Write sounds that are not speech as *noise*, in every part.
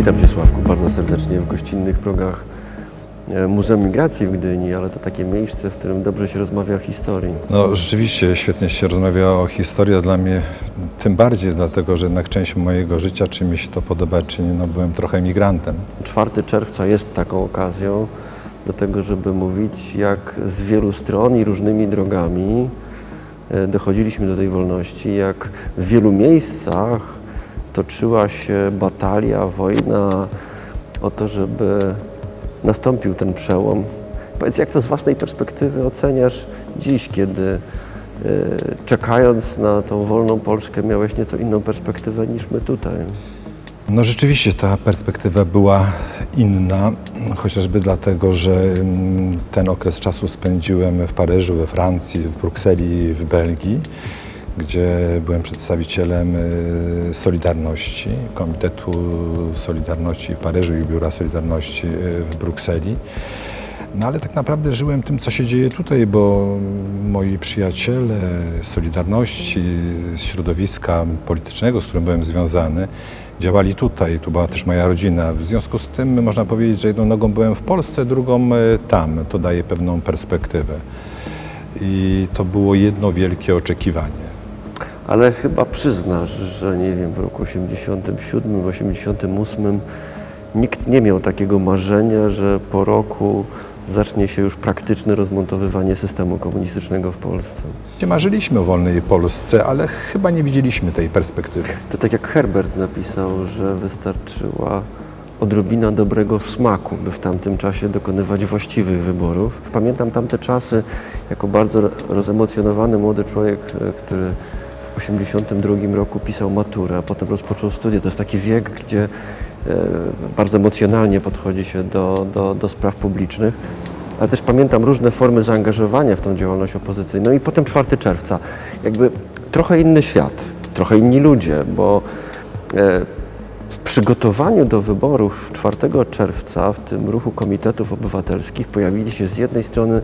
Witam Cię Sławku bardzo serdecznie w gościnnych progach e, Muzeum Migracji w Gdyni, ale to takie miejsce, w którym dobrze się rozmawia o historii. No rzeczywiście świetnie się rozmawia o historii, a dla mnie tym bardziej, dlatego że jednak część mojego życia, czy mi się to podoba, czy nie, no byłem trochę emigrantem. 4 czerwca jest taką okazją do tego, żeby mówić, jak z wielu stron i różnymi drogami e, dochodziliśmy do tej wolności, jak w wielu miejscach toczyła się batalia, wojna o to, żeby nastąpił ten przełom. Powiedz, jak to z własnej perspektywy oceniasz dziś, kiedy e, czekając na tą wolną Polskę miałeś nieco inną perspektywę niż my tutaj? No rzeczywiście ta perspektywa była inna, chociażby dlatego, że mm, ten okres czasu spędziłem w Paryżu, we Francji, w Brukseli, w Belgii, gdzie byłem przedstawicielem y, Solidarności, Komitetu Solidarności w Paryżu i Biura Solidarności y, w Brukseli. No ale tak naprawdę żyłem tym, co się dzieje tutaj, bo moi przyjaciele Solidarności, z środowiska politycznego, z którym byłem związany, działali tutaj. Tu była też moja rodzina. W związku z tym można powiedzieć, że jedną nogą byłem w Polsce, drugą e, tam. To daje pewną perspektywę. I to było jedno wielkie oczekiwanie. Ale chyba przyznasz, że nie wiem, w roku 87, 88 nikt nie miał takiego marzenia, że po roku zacznie się już praktyczne rozmontowywanie systemu komunistycznego w Polsce. Marzyliśmy o wolnej Polsce, ale chyba nie widzieliśmy tej perspektywy. To tak jak Herbert napisał, że wystarczyła odrobina dobrego smaku, by w tamtym czasie dokonywać właściwych wyborów. Pamiętam tamte czasy jako bardzo rozemocjonowany młody człowiek, e, który w 82 roku pisał maturę, a potem rozpoczął studia. To jest taki wiek, gdzie e, bardzo emocjonalnie podchodzi się do, do, do spraw publicznych. Ale też pamiętam różne formy zaangażowania w tą działalność opozycyjną. I potem 4 czerwca, jakby trochę inny świat, trochę inni ludzie, bo e, w przygotowaniu do wyborów 4 czerwca w tym ruchu komitetów obywatelskich pojawili się z jednej strony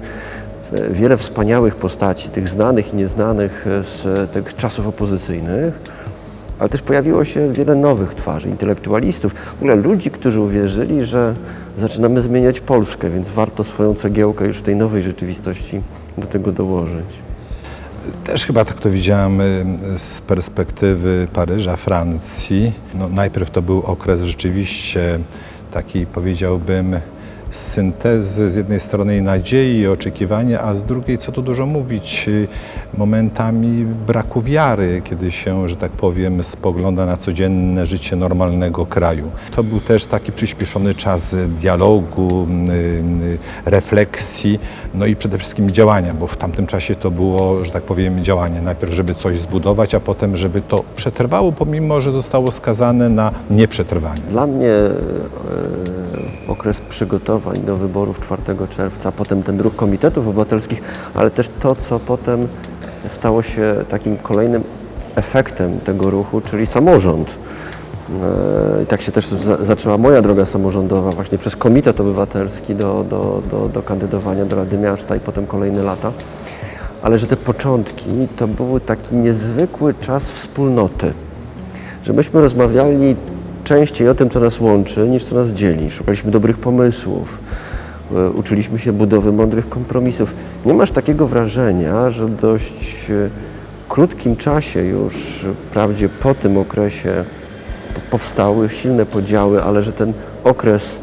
wiele wspaniałych postaci, tych znanych i nieznanych z tych czasów opozycyjnych, ale też pojawiło się wiele nowych twarzy, intelektualistów, w ogóle ludzi, którzy uwierzyli, że zaczynamy zmieniać Polskę, więc warto swoją cegiełkę już w tej nowej rzeczywistości do tego dołożyć. Też chyba tak to widziałem y, z perspektywy Paryża, Francji. No, najpierw to był okres rzeczywiście takiej, powiedziałbym, syntezy z jednej strony nadziei i oczekiwania, a z drugiej, co tu dużo mówić, y, momentami braku wiary, kiedy się, że tak powiem, spogląda na codzienne życie normalnego kraju. To był też taki przyspieszony czas dialogu, y, y, refleksji, no i przede wszystkim działania, bo w tamtym czasie to było, że tak powiem, działanie. Najpierw, żeby coś zbudować, a potem, żeby to przetrwało, pomimo, że zostało skazane na nieprzetrwanie. Dla mnie e, okres przygotowań do wyborów 4 czerwca, potem ten ruch komitetów obywatelskich, ale też to, co potem stało się takim kolejnym efektem tego ruchu, czyli samorząd. E, I tak się też za, zaczęła moja droga samorządowa właśnie przez Komitet Obywatelski do, do, do, do kandydowania do Rady Miasta i potem kolejne lata. Ale że te początki to był taki niezwykły czas wspólnoty, że myśmy rozmawiali częściej o tym, co nas łączy, niż co nas dzieli. Szukaliśmy dobrych pomysłów, e, uczyliśmy się budowy mądrych kompromisów. Nie masz takiego wrażenia, że dość e, krótkim czasie już, wprawdzie po tym okresie po- powstały silne podziały, ale że ten okres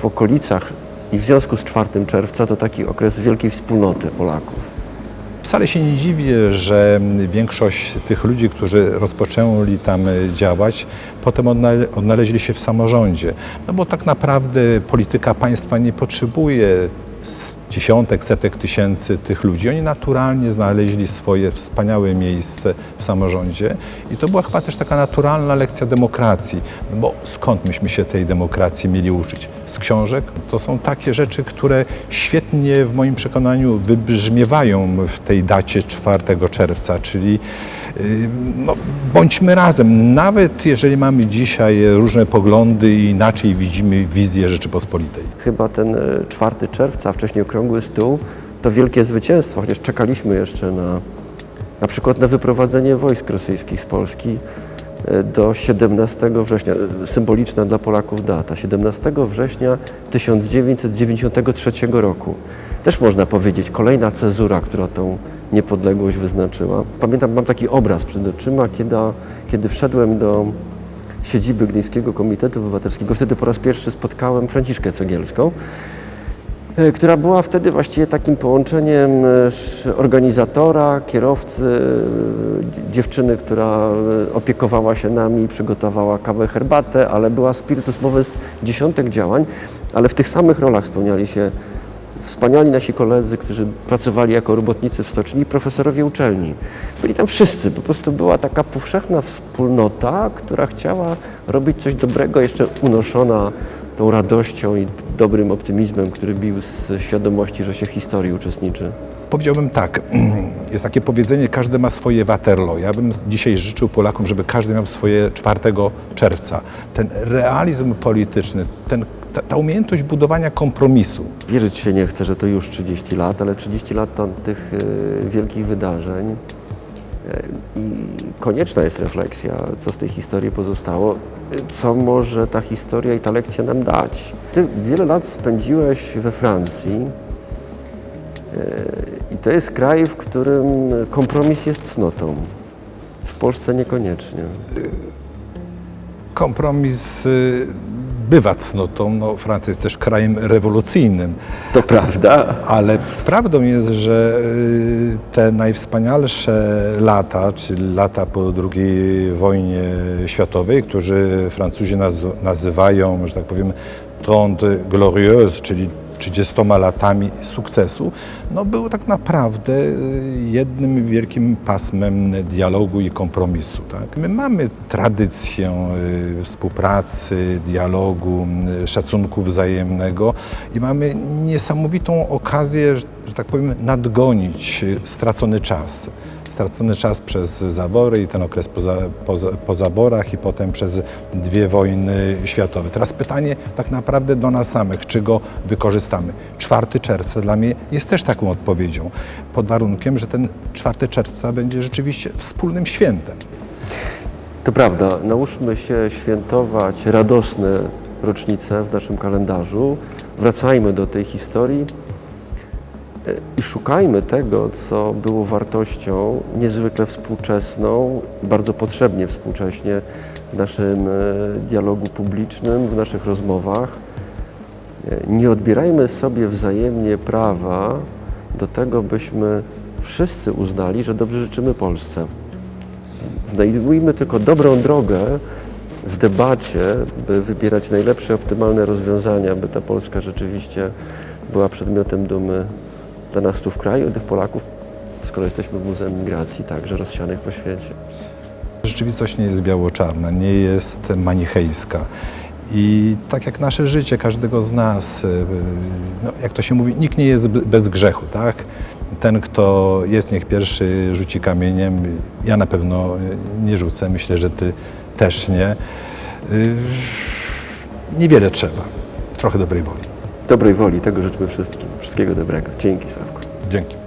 w okolicach i w związku z 4 czerwca to taki okres wielkiej wspólnoty Polaków. Wcale się nie dziwię, że większość tych ludzi, którzy rozpoczęli tam działać, potem odnale- odnaleźli się w samorządzie. No bo tak naprawdę polityka państwa nie potrzebuje dziesiątek, setek tysięcy tych ludzi. Oni naturalnie znaleźli swoje wspaniałe miejsce w samorządzie i to była chyba też taka naturalna lekcja demokracji. No bo skąd myśmy się tej demokracji mieli uczyć? Z książek? To są takie rzeczy, które świetnie w moim przekonaniu wybrzmiewają w tej dacie 4 czerwca, czyli no, bądźmy razem. Nawet jeżeli mamy dzisiaj różne poglądy i inaczej widzimy wizję Rzeczypospolitej. Chyba ten e, 4 czerwca, wcześniej okrągły stół, to wielkie zwycięstwo, chociaż czekaliśmy jeszcze na, na przykład na wyprowadzenie wojsk rosyjskich z Polski. e, do 17 września, e, symboliczna dla Polaków data, 17 września 1993 roku. Też można powiedzieć, kolejna cezura, która tą niepodległość wyznaczyła. Pamiętam, mam taki obraz przed oczyma, kiedy, kiedy wszedłem do siedziby Gdyńskiego Komitetu Obywatelskiego. Wtedy po raz pierwszy spotkałem Franciszkę Cegielską, e, która była wtedy właściwie takim połączeniem e, organizatora, kierowcy, e, dziewczyny, która opiekowała się nami, przygotowała kawę, herbatę, ale była spiritus mowes dziesiątek działań, ale w tych samych rolach spełniali się wspaniali nasi koledzy, którzy pracowali jako robotnicy w stoczni, profesorowie uczelni. Byli tam wszyscy, po prostu była taka powszechna wspólnota, która chciała robić coś dobrego, jeszcze unoszona tą radością i dobrym optymizmem, który bił z świadomości, że się w historii uczestniczy. Powiedziałbym tak, *clears throat* jest takie powiedzenie, każdy ma swoje Waterloo. Ja bym dzisiaj życzył Polakom, żeby każdy miał swoje 4 czerwca. Ten realizm polityczny, ten, ta, ta umiejętność budowania kompromisu, Wierzyć się nie chcę, że to już 30 lat, ale 30 lat tych e, wielkich wydarzeń i konieczna jest refleksja, co z tej historii pozostało, co może ta historia i ta lekcja nam dać. Ty wiele lat spędziłeś we Francji e, i to jest kraj, w którym kompromis jest cnotą. W Polsce niekoniecznie. kompromis y, bywa cnotą. No, Francja jest też krajem rewolucyjnym. To prawda. Ale prawdą jest, że y, te najwspanialsze lata, czyli lata po II wojnie światowej, którzy Francuzi naz- nazywają, że tak powiem, Trente Glorieuse, czyli 30 latami sukcesu, no był tak naprawdę y, jednym wielkim pasmem dialogu i kompromisu. Tak? My mamy tradycję y, współpracy, dialogu, y, szacunku wzajemnego i mamy niesamowitą okazję, że, tak powiem, nadgonić stracony czas. Stracony czas przez zabory i ten okres po, za, po, po zaborach i potem przez dwie wojny światowe. Teraz pytanie tak naprawdę do nas samych, czy go wykorzystamy. 4 czerwca dla mnie jest też taką odpowiedzią, pod warunkiem, że ten 4 czerwca będzie rzeczywiście wspólnym świętem. To prawda, nauczmy się świętować radosne rocznice w naszym kalendarzu, wracajmy do tej historii i szukajmy tego, co było wartością niezwykle współczesną, bardzo potrzebnie współcześnie w naszym e, dialogu publicznym, w naszych rozmowach. E, Nie odbierajmy sobie wzajemnie prawa do tego, byśmy wszyscy uznali, że dobrze życzymy Polsce. Znajdujmy tylko dobrą drogę w debacie, by wybierać najlepsze, optymalne rozwiązania, by ta Polska rzeczywiście była przedmiotem dumy dla nas tu w kraju, tych Polaków, skoro jesteśmy Muzeum Migracji, także rozsianych po świecie. Rzeczywistość nie jest biało-czarna, nie jest manichejska. I tak jak nasze życie, każdego z nas, y, no, jak to się mówi, nikt nie jest be- bez grzechu, tak? Ten, kto jest, niech pierwszy rzuci kamieniem. Ja na pewno y, nie rzucę, myślę, że ty też nie. Niewiele trzeba, trochę dobrej woli. Dobrej woli, tego życzmy wszystkim. Wszystkiego dobrego. Dzięki Sławku. Dzięki.